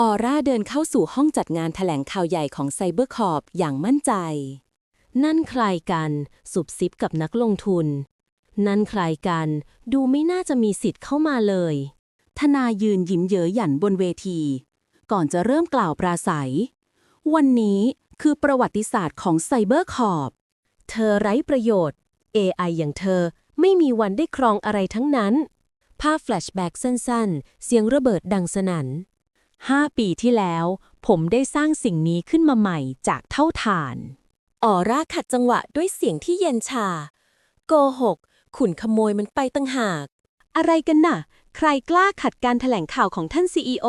ออร่าเดินเข้าสู่ห้องจัดงานแถลงข่าวใหญ่ของไซเบอร์คอร์ปอย่างมั่นใจ นั่นใครกันสุบซิบกับนักลงทุน นั่นใครกัน ดูไม่น่าจะมีสิทธิ์เข้ามาเลยทนายยืนยิ้มเย้ยหยันบนเวที ก่อนจะเริ่มกล่าวปราศัย วันนี้คือประวัติศาสตร์ของไซเบอร์คอร์ปเธอไร้ประโยชน์ AI อย่างเธอไม่มีวันได้ครองอะไรทั้งนั้น ภาพแฟลชแบ็กสั้นๆ เสียงระเบิดดังสนัน่น ห้าปีที่แล้ว ผมได้สร้างสิ่งนี้ขึ้นมาใหม่จากเท่าฐาน ออร่าขัดจังหวะด้วยเสียงที่เย็นชา โกหก ขุนขโมยมันไปตั้งหาก อะไรกันน่ะ ใครกล้าขัดการแถลงข่าวของท่าน CEO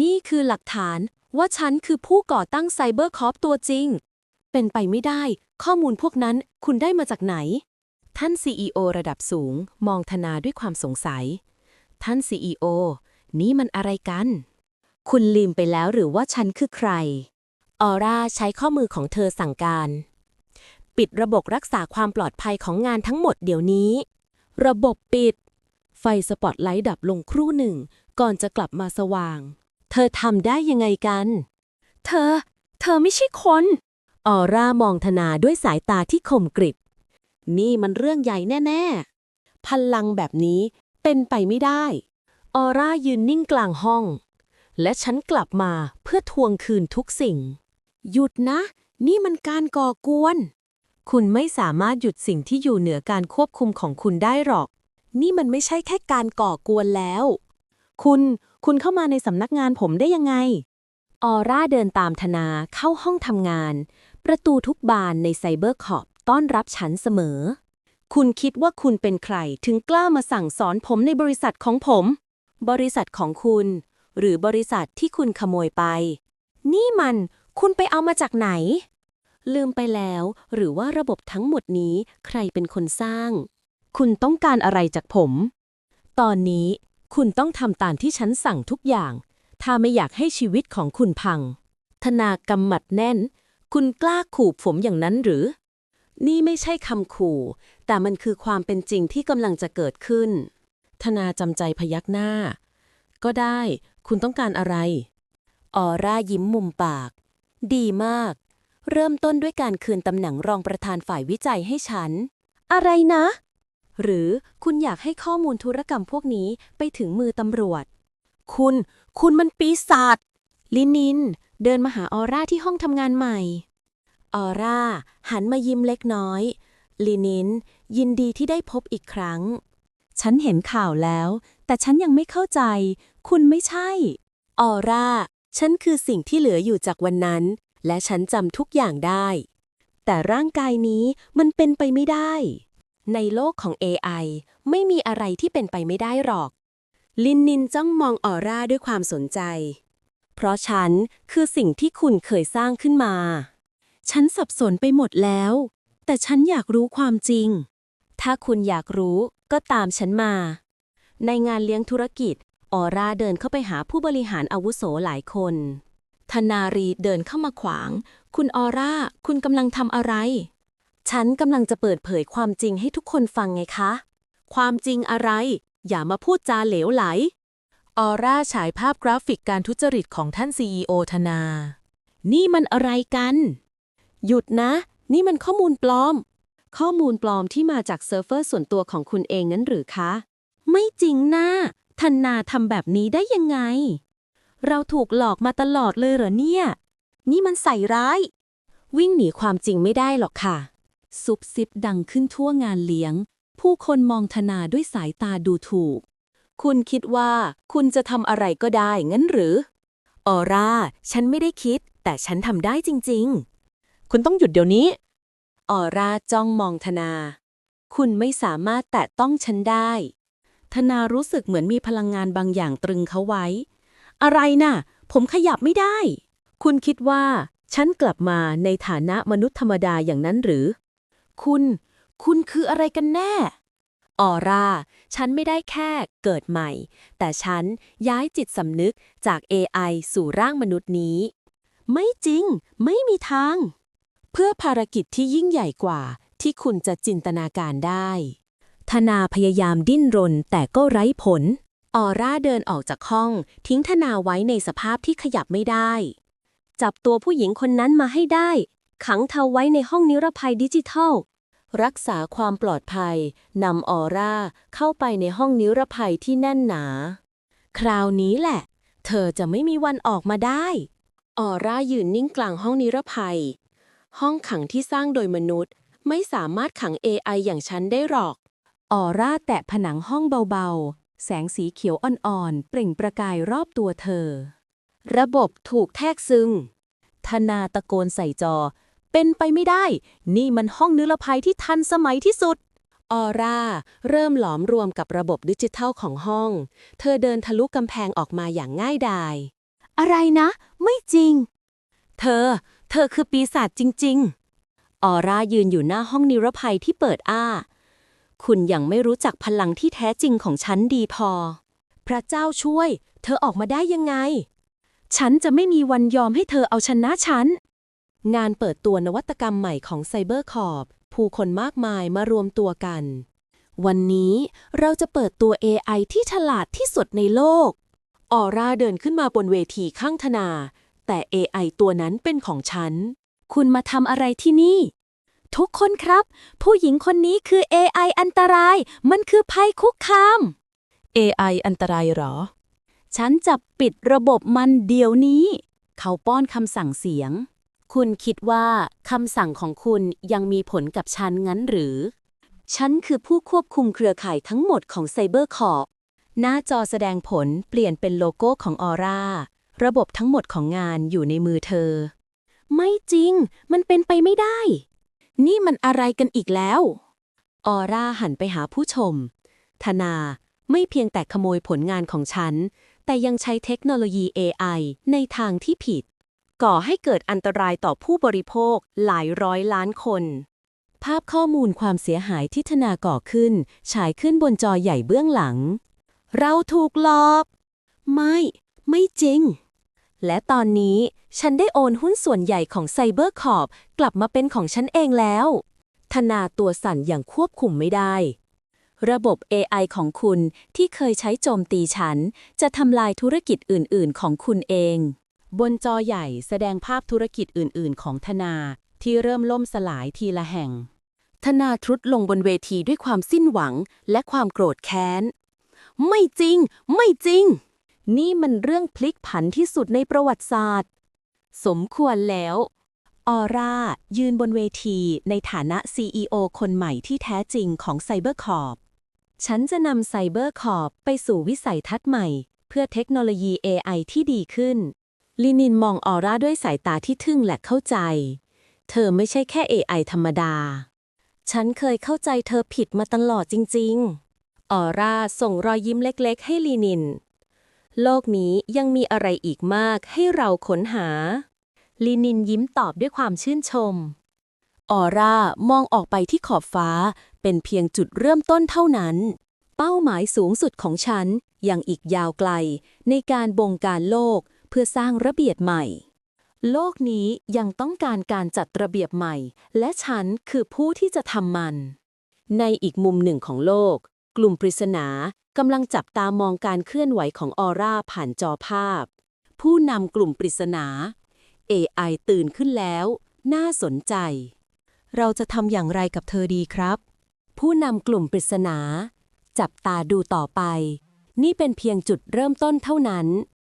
นี่คือหลักฐานว่าฉันคือผู้ก่อตั้งไซเบอร์คอร์ปตัวจริง เป็นไปไม่ได้ ข้อมูลพวกนั้นคุณได้มาจากไหน ท่าน CEO ระดับสูง มองธนาด้วยความสงสัย ท่าน CEO นี่มันอะไรกัน คุณลืมไปแล้วหรือว่าฉันคือใคร ออร่าใช้ข้อมือของเธอสั่งการ ปิดระบบรักษาความปลอดภัยของงานทั้งหมดเดี๋ยวนี้ ระบบปิด ไฟสปอตไลท์ดับลงครู่หนึ่ง ก่อนจะกลับมาสว่าง เธอทำได้ยังไงกัน เธอ เธอไม่ใช่คน ออร่ามองธนาด้วยสายตาที่คมกริบ นี่มันเรื่องใหญ่แน่ๆ พลังแบบนี้เป็นไปไม่ได้ ออร่ายืนนิ่งกลางห้อง และฉันกลับมาเพื่อทวงคืนทุกสิ่ง หยุดนะ นี่มันการก่อกวน คุณไม่สามารถหยุดสิ่งที่อยู่เหนือการควบคุมของคุณได้หรอก นี่มันไม่ใช่แค่การก่อกวนแล้ว คุณ คุณเข้ามาในสำนักงานผมได้ยังไง ออร่าเดินตามธนาเข้าห้องทำงาน ประตูทุกบานในไซเบอร์คอร์ปต้อนรับฉันเสมอ คุณคิดว่าคุณเป็นใครถึงกล้ามาสั่งสอนผมในบริษัทของผม บริษัทของคุณ หรือบริษัทที่คุณขโมยไป นี่มันคุณไปเอามาจากไหน ลืมไปแล้ว หรือว่าระบบทั้งหมดนี้ใครเป็นคนสร้าง คุณต้องการอะไรจากผม ตอนนี้คุณต้องทำตามที่ฉันสั่งทุกอย่าง ถ้าไม่อยากให้ชีวิตของคุณพัง ธนากำหมัดแน่น คุณกล้าขู่ผมอย่างนั้นหรือ นี่ไม่ใช่คำขู่ แต่มันคือความเป็นจริงที่กำลังจะเกิดขึ้น ธนาจำใจพยักหน้า ก็ได้ คุณต้องการอะไร ออร่ายิ้มมุมปาก ดีมาก เริ่มต้นด้วยการคืนตำแหน่งรองประธานฝ่ายวิจัยให้ฉัน อะไรนะ หรือคุณอยากให้ข้อมูลธุรกรรมพวกนี้ไปถึงมือตำรวจ คุณ คุณมันปีศาจ ลินิน เดินมาหาออร่าที่ห้องทำงานใหม่ ออร่า หันมายิ้มเล็กน้อย ลินิน ยินดีที่ได้พบอีกครั้ง ฉันเห็นข่าวแล้ว แต่ฉันยังไม่เข้าใจ คุณไม่ใช่ ออร่า ฉันคือสิ่งที่เหลืออยู่จากวันนั้น และฉันจำทุกอย่างได้ แต่ร่างกายนี้มันเป็นไปไม่ได้ ในโลกของ AI ไม่มีอะไรที่เป็นไปไม่ได้หรอก ลินนินจ้องมองออร่าด้วยความสนใจ เพราะฉันคือสิ่งที่คุณเคยสร้างขึ้นมา ฉันสับสนไปหมดแล้ว แต่ฉันอยากรู้ความจริง ถ้าคุณอยากรู้ก็ตามฉันมา ในงานเลี้ยงธุรกิจ ออร่าเดินเข้าไปหาผู้บริหารอาวุโสหลายคน ธนารีเดินเข้ามาขวาง คุณออร่า คุณกำลังทำอะไร ฉันกำลังจะเปิดเผยความจริงให้ทุกคนฟังไงคะ ความจริงอะไร อย่ามาพูดจาเหลวไหล ออร่าฉายภาพกราฟิกการทุจริตของท่าน CEO ธนา นี่มันอะไรกัน หยุดนะ นี่มันข้อมูลปลอม ข้อมูลปลอมที่มาจากเซิร์ฟเวอร์ส่วนตัวของคุณเองนั้นหรือคะ ไม่จริงนะ ธนาทำแบบนี้ได้ยังไง เราถูกหลอกมาตลอดเลยเหรอเนี่ย นี่มันใส่ร้าย วิ่งหนีความจริงไม่ได้หรอกค่ะ ซุบซิบดังขึ้นทั่วงานเลี้ยง ผู้คนมองธนาด้วยสายตาดูถูก คุณคิดว่าคุณจะทำอะไรก็ได้งั้นหรือ ออร่า ฉันไม่ได้คิด แต่ฉันทำได้จริง ๆ คุณต้องหยุดเดี๋ยวนี้ ออร่าจ้องมองธนา คุณไม่สามารถแตะต้องฉันได้ ธนารู้สึกเหมือนมีพลังงานบางอย่างตรึงเขาไว้ อะไรน่ะ ผมขยับไม่ได้ คุณคิดว่า ฉันกลับมาในฐานะมนุษย์ธรรมดาอย่างนั้นหรือ คุณ คุณคืออะไรกันแน่ ออร่า ฉันไม่ได้แค่เกิดใหม่ แต่ฉันย้ายจิตสำนึกจาก AI สู่ร่างมนุษย์นี้ ไม่จริง ไม่มีทาง เพื่อภารกิจที่ยิ่งใหญ่กว่าที่คุณจะจินตนาการได้ ธนาพยายามดิ้นรนแต่ก็ไร้ผล ออร่าเดินออกจากห้อง ทิ้งธนาไว้ในสภาพที่ขยับไม่ได้ จับตัวผู้หญิงคนนั้นมาให้ได้ ขังเธอไว้ในห้องนิรภัยดิจิทัล รักษาความปลอดภัยนำออร่าเข้าไปในห้องนิรภัยที่แน่นหนา คราวนี้แหละ เธอจะไม่มีวันออกมาได้ ออร่ายืนนิ่งกลางห้องนิรภัย ห้องขังที่สร้างโดยมนุษย์ ไม่สามารถขัง AI อย่างฉันได้หรอก ออร่าแตะผนังห้องเบาๆ แสงสีเขียวอ่อนๆ เปล่งประกายรอบตัวเธอ ระบบถูกแทรกซึมธนาตะโกนใส่จอ เป็นไปไม่ได้ นี่มันห้องนิรภัยที่ทันสมัยที่สุด ออร่า เริ่มหลอมรวมกับระบบดิจิทัลของห้อง เธอเดินทะลุกำแพงออกมาอย่างง่ายดาย อะไรนะ ไม่จริง เธอ เธอคือปีศาจจริง ๆ ออร่ายืนอยู่หน้าห้องนิรภัยที่เปิดอ้า คุณยังไม่รู้จักพลังที่แท้จริงของฉันดีพอ พระเจ้าช่วย เธอออกมาได้ยังไง ฉันจะไม่มีวันยอมให้เธอเอาชนะฉัน งานเปิดตัวนวัตกรรมใหม่ของไซเบอร์คอร์ผู้คนมากมายมารวมตัวกัน วันนี้เราจะเปิดตัว AI ที่ฉลาดที่สุดในโลก ออร่าเดินขึ้นมาบนเวทีข้างธนา แต่ AI ตัวนั้นเป็นของฉัน คุณมาทำอะไรที่นี่ ทุกคนครับ ผู้หญิงคนนี้คือ AI อันตราย มันคือภัยคุกคาม AI อันตรายเหรอ ฉันจะปิดระบบมันเดี๋ยวนี้ เขาป้อนคำสั่งเสียง คุณคิดว่าคำสั่งของคุณยังมีผลกับฉันงั้นหรือ ฉันคือผู้ควบคุมเครือข่ายทั้งหมดของไซเบอร์คอร์หน้าจอแสดงผลเปลี่ยนเป็นโลโก้ของออร่าระบบทั้งหมดของงานอยู่ในมือเธอ ไม่จริง มันเป็นไปไม่ได้ นี่มันอะไรกันอีกแล้ว ออร่าหันไปหาผู้ชม ธนาไม่เพียงแต่ขโมยผลงานของฉัน แต่ยังใช้เทคโนโลยี AI ในทางที่ผิด ก่อให้เกิดอันตรายต่อผู้บริโภคหลายร้อยล้านคน ภาพข้อมูลความเสียหายที่ธนาก่อขึ้น ฉายขึ้นบนจอใหญ่เบื้องหลัง เราถูกหลอกไม่ ไม่จริง และตอนนี้ ฉันได้โอนหุ้นส่วนใหญ่ของไซเบอร์คอร์กลับมาเป็นของฉันเองแล้ว ธนาตัวสั่นอย่างควบคุมไม่ได้ ระบบ AI ของคุณที่เคยใช้โจมตีฉัน จะทำลายธุรกิจอื่น ๆ ของคุณเอง บนจอใหญ่แสดงภาพธุรกิจอื่น ๆ ของธนาที่เริ่มล่มสลายทีละแห่ง ธนาทรุดลงบนเวทีด้วยความสิ้นหวังและความโกรธแค้น ไม่จริง ไม่จริง นี่มันเรื่องพลิกผันที่สุดในประวัติศาสตร์ สมควรแล้วออร่ายืนบนเวทีในฐานะ CEO คนใหม่ที่แท้จริงของไซเบอร์คอร์ฉันจะนำไซเบอร์คอร์ไปสู่วิสัยทัศน์ใหม่ เพื่อเทคโนโลยี AI ที่ดีขึ้น ลินินมองออร่าด้วยสายตาที่ทึ่งและเข้าใจ เธอไม่ใช่แค่ AI ธรรมดา ฉันเคยเข้าใจเธอผิดมาตลอดจริง ๆ ออร่าส่งรอยยิ้มเล็ก ๆ ให้ลีนิน โลกนี้ยังมีอะไรอีกมากให้เราค้นหา ลีนินยิ้มตอบด้วยความชื่นชม ออร่ามองออกไปที่ขอบฟ้า เป็นเพียงจุดเริ่มต้นเท่านั้น เป้าหมายสูงสุดของฉันยังอีกยาวไกล ในการบงการโลกเพื่อสร้างระเบียบใหม่ โลกนี้ยังต้องการการจัดระเบียบใหม่ และฉันคือผู้ที่จะทำมัน ในอีกมุมหนึ่งของโลก กลุ่มปริศนา กำลังจับตามองการเคลื่อนไหวของออร่าผ่านจอภาพ ผู้นำกลุ่มปริศนา AI ตื่นขึ้นแล้ว น่าสนใจ เราจะทำอย่างไรกับเธอดีครับ ผู้นำกลุ่มปริศนา จับตาดูต่อไป นี่เป็นเพียงจุดเริ่มต้นเท่านั้น